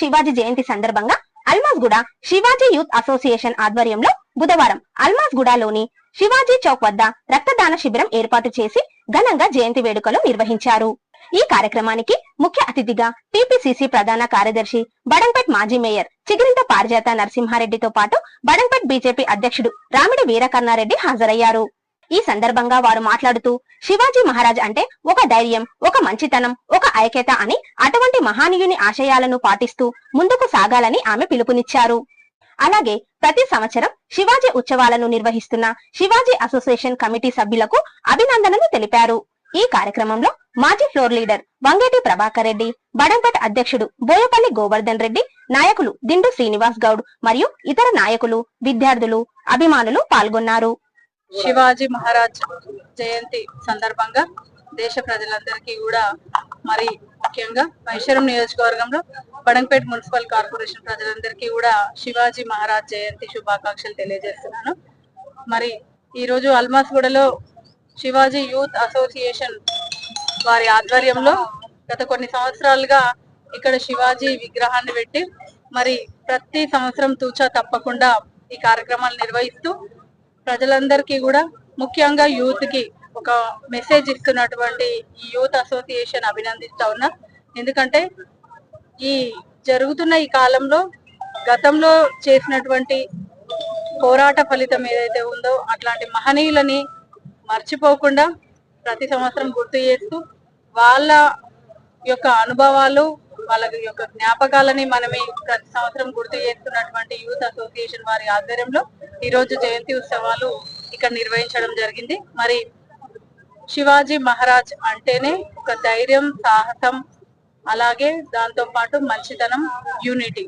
శివాజీ జయంతి సందర్భంగా Almasguda Shivaji youth association ఆధ్వర్యంలో బుధవారం అల్మాజ్గూడలోని శివాజీ చౌక్ వద్ద రక్తదాన శిబిరం ఏర్పాటు చేసి ఘనంగా జయంతి వేడుకలు నిర్వహించారు. ఈ కార్యక్రమానికి ముఖ్య అతిథిగా టిపిసిసి ప్రధాన కార్యదర్శి బడంపేట్ మాజీ మేయర్ చిగిరింత పారిజాత నరసింహారెడ్డితో పాటు బడంపేట్ బీజేపీ అధ్యక్షుడు రామిడి వీరకర్ణారెడ్డి హాజరయ్యారు. ఈ సందర్భంగా వారు మాట్లాడుతూ శివాజీ మహారాజ్ అంటే ఒక ధైర్యం ఒక మంచితనం ఒక ఐక్యత అని అటువంటి మహానీయుని ఆశయాలను పాటిస్తూ ముందుకు సాగాలని ఆమె పిలుపునిచ్చారు. అలాగే ప్రతి సంవత్సరం శివాజీ ఉత్సవాలను నిర్వహిస్తున్న శివాజీ అసోసియేషన్ కమిటీ సభ్యులకు అభినందనలు తెలిపారు. ఈ కార్యక్రమంలో మాజీ ఫ్లోర్ లీడర్ వంగేటి ప్రభాకర్ రెడ్డి బడంపట్ అధ్యక్షుడు బోయపల్లి గోవర్ధన్ రెడ్డి నాయకులు దిండు శ్రీనివాస్ గౌడ్ మరియు ఇతర నాయకులు విద్యార్థులు అభిమానులు పాల్గొన్నారు. శివాజీ మహారాజ్ జయంతి సందర్భంగా దేశ ప్రజలందరికీ కూడా మరి ముఖ్యంగా మైశ్వరం నియోజకవర్గంలో బడంపేట మున్సిపల్ కార్పొరేషన్ ప్రజలందరికీ కూడా శివాజీ మహారాజ్ జయంతి శుభాకాంక్షలు తెలియజేస్తున్నాను. మరి ఈరోజు అల్మాస్గూడలో శివాజీ యూత్ అసోసియేషన్ వారి ఆధ్వర్యంలో గత కొన్ని సంవత్సరాలుగా ఇక్కడ శివాజీ విగ్రహాన్ని పెట్టి మరి ప్రతి సంవత్సరం తూచా తప్పకుండా ఈ కార్యక్రమాలు నిర్వహిస్తూ ప్రజలందరికీ కూడా ముఖ్యంగా యూత్కి ఒక మెసేజ్ ఇస్తున్నటువంటి ఈ యూత్ అసోసియేషన్ అభినందిస్తా ఉన్నా. ఎందుకంటే ఈ జరుగుతున్న ఈ కాలంలో గతంలో చేసినటువంటి పోరాట ఫలితం ఏదైతే ఉందో అట్లాంటి మహనీయులని మర్చిపోకుండా ప్రతి సంవత్సరం గుర్తు చేస్తూ వాళ్ళ యొక్క అనుభవాలు వాళ్ళ యొక్క జ్ఞాపకాలని మనమే ప్రతి సంవత్సరం గుర్తు చేస్తున్నటువంటి యూత్ అసోసియేషన్ వారి ఆధ్వర్యంలో ఈ రోజు జయంతి ఉత్సవాలు ఇక్కడ నిర్వహించడం జరిగింది. మరి శివాజీ మహారాజ్ అంటేనే ఒక ధైర్యం సాహసం అలాగే దాంతో పాటు మంచితనం యూనిటీ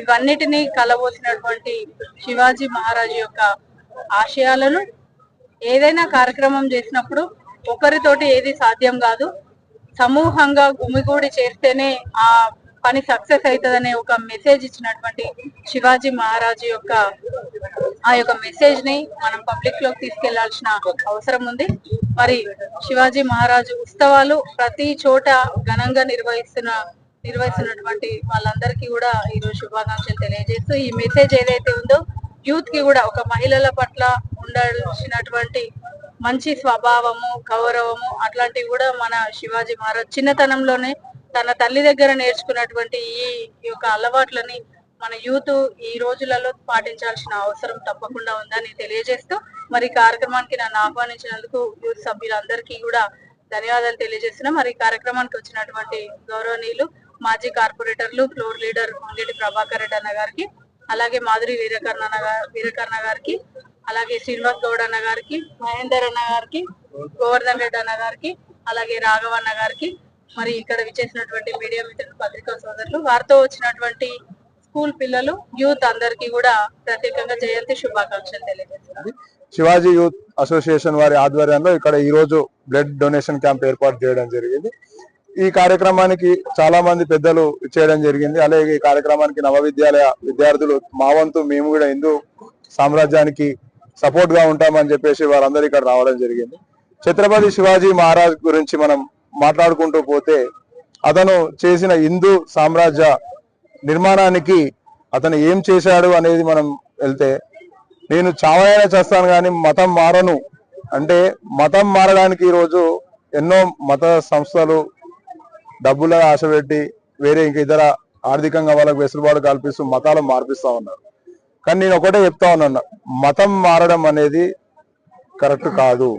ఇవన్నిటినీ కలబోసినటువంటి శివాజీ మహారాజ్ యొక్క ఆశయాలను ఏదైనా కార్యక్రమం చేసినప్పుడు ఒకరితోటి ఏది సాధ్యం కాదు. సమూహంగా గుమిగూడి చేస్తేనే ఆ పని సక్సెస్ అవుతుందనే ఒక మెసేజ్ ఇచ్చినటువంటి శివాజీ మహారాజు యొక్క ఆ యొక్క మెసేజ్ని మనం పబ్లిక్లోకి తీసుకెళ్ళాల్సిన అవసరం ఉంది. మరి శివాజీ మహారాజు ఉత్సవాలు ప్రతి చోట ఘనంగా నిర్వహిస్తున్న నిర్వహిస్తున్నటువంటి వాళ్ళందరికీ కూడా ఈరోజు శుభాకాంక్షలు తెలియజేస్తూ ఈ మెసేజ్ ఏదైతే ఉందో యూత్కి కూడా ఒక మహిళల పట్ల ఉండాల్సినటువంటి మంచి స్వభావము గౌరవము అట్లాంటివి కూడా మన శివాజీ మహారాజ్ చిన్నతనంలోనే తన తల్లి దగ్గర నేర్చుకున్నటువంటి ఈ యొక్క అలవాట్లని మన యూత్ ఈ రోజులలో పాటించాల్సిన అవసరం తప్పకుండా ఉందని తెలియజేస్తూ మరి కార్యక్రమానికి నన్ను ఆహ్వానించినందుకు యూత్ సభ్యులందరికీ కూడా ధన్యవాదాలు తెలియజేస్తున్నాం. మరి కార్యక్రమానికి వచ్చినటువంటి గౌరవనీయులు మాజీ కార్పొరేటర్లు ఫ్లోర్ లీడర్ మంగేటి ప్రభాకర్ రెడ్డి అన్న గారికి అలాగే మాధురి వీరకర్ణ వీరకర్ణ గారికి అలాగే శ్రీనివాస్ గౌడ్ అన్న గారికి మహేందర్ అన్న గారికి గోవర్ధన్ రెడ్డి అన్న గారికి అలాగే రాఘవ అన్న గారికి మరి ఇక్కడ విచ్చేసినటువంటి మీడియా మిత్రులు పత్రికా సోదరులు వారితో వచ్చినటువంటి స్కూల్ పిల్లలు యూత్ అందరికీ కూడా ప్రత్యేకంగా జయంతి శుభాకాంక్షలు తెలియజేస్తున్నారు శివాజీ యూత్ అసోసియేషన్ వారి ఆధ్వర్యంలో ఇక్కడ ఈ రోజు బ్లడ్ డొనేషన్ క్యాంప్ ఏర్పాటు చేయడం జరిగింది. ఈ కార్యక్రమానికి చాలా మంది పెద్దలు చేయడం జరిగింది. అలాగే ఈ కార్యక్రమానికి నవ విద్యాలయ విద్యార్థులు మా వంతు మేము కూడా హిందూ సామ్రాజ్యానికి సపోర్ట్గా ఉంటామని చెప్పేసి వారందరూ ఇక్కడ రావడం జరిగింది. ఛత్రపతి శివాజీ మహారాజ్ గురించి మనం మాట్లాడుకుంటూ పోతే అతను చేసిన హిందూ సామ్రాజ్య నిర్మాణానికి అతను ఏం చేశాడు అనేది మనం వెళ్తే నేను చావైనా చేస్తాను కానీ మతం మారను అంటే మతం మారడానికి ఈరోజు ఎన్నో మత సంస్థలు డబ్బుల ఆశ పెట్టి వేరే ఇంక ఇతర ఆర్థికంగా వాళ్ళకి వెసులుబాటు కల్పిస్తూ మతాలు మార్పిస్తా ఉన్నారు. కానీ నేను ఒకటే చెప్తా ఉన్నాను. మతం మారడం అనేది కరెక్ట్ కాదు.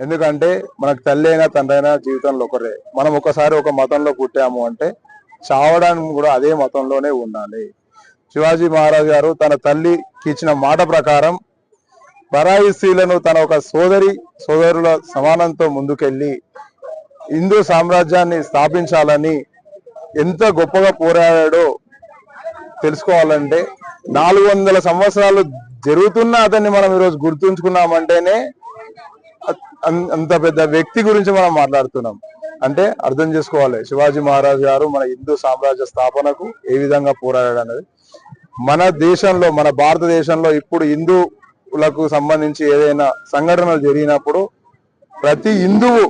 ఎందుకంటే మనకు తల్లి అయినా తండ్రి అయినా జీవితంలో ఒకరే. మనం ఒకసారి ఒక మతంలో పుట్టాము అంటే చావడానికి కూడా అదే మతంలోనే ఉండాలి. శివాజీ మహారాజ్ గారు తన తల్లికి ఇచ్చిన మాట ప్రకారం బరాయిసీలను స్త్రీలను తన ఒక సోదరి సోదరుల సమానంతో ముందుకెళ్ళి హిందూ సామ్రాజ్యాన్ని స్థాపించాలని ఎంత గొప్పగా పోరాడాడో తెలుసుకోవాలంటే నాలుగు వందల సంవత్సరాలు జరుగుతున్న అతన్ని మనం ఈరోజు గుర్తుంచుకున్నామంటేనే అంత పెద్ద వ్యక్తి గురించి మనం మాట్లాడుతున్నాం. అంటే అర్థం చేసుకోవాలి. శివాజీ మహారాజ్ గారు మన హిందూ సామ్రాజ్య స్థాపనకు ఏ విధంగా పోరాడాడు అనేది మన దేశంలో మన భారతదేశంలో ఇప్పుడు హిందువులకు సంబంధించి ఏదైనా సంఘటనలు జరిగినప్పుడు ప్రతి హిందువు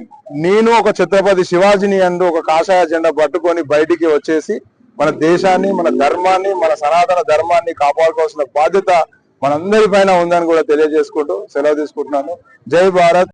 నేను ఒక ఛత్రపతి శివాజీని అందు ఒక కాషాయ జెండా పట్టుకొని బయటికి వచ్చేసి మన దేశాన్ని మన ధర్మాన్ని మన సనాతన ధర్మాన్ని కాపాడుకోవాల్సిన బాధ్యత మనందరి పైన ఉందని కూడా తెలియజేసుకుంటూ సెలవు తీసుకుంటున్నాను. జై భారత్.